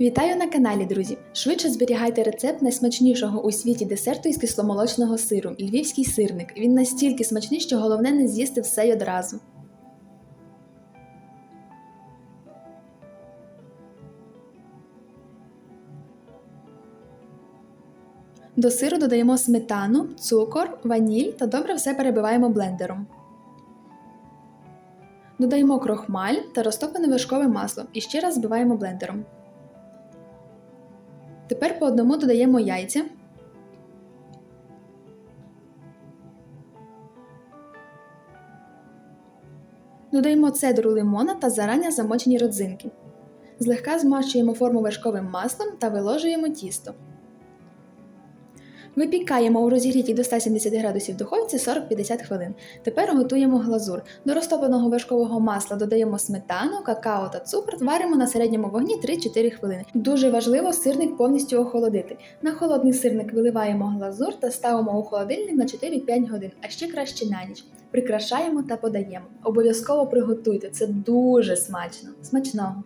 Вітаю на каналі, друзі! Швидше зберігайте рецепт найсмачнішого у світі десерту із кисломолочного сиру львівський сирник. Він настільки смачний, що головне не з'їсти все й одразу. До сиру додаємо сметану, цукор, ваніль та добре все перебиваємо блендером. Додаємо крохмаль та розтоплене вершкове масло і ще раз збиваємо блендером. Тепер по одному додаємо яйця. Додаємо цедру лимона та зарання замочені родзинки. Злегка змащуємо форму вершковим маслом та виложуємо тісто. Випікаємо у розігрітій до 170 градусів духовці 40-50 хвилин. Тепер готуємо глазур. До розтопленого вершкового масла додаємо сметану, какао та цукор, варимо на середньому вогні 3-4 хвилини. Дуже важливо сирник повністю охолодити. На холодний сирник виливаємо глазур та ставимо у холодильник на 4-5 годин, а ще краще на ніч. Прикрашаємо та подаємо. Обов'язково приготуйте, це дуже смачно. Смачного!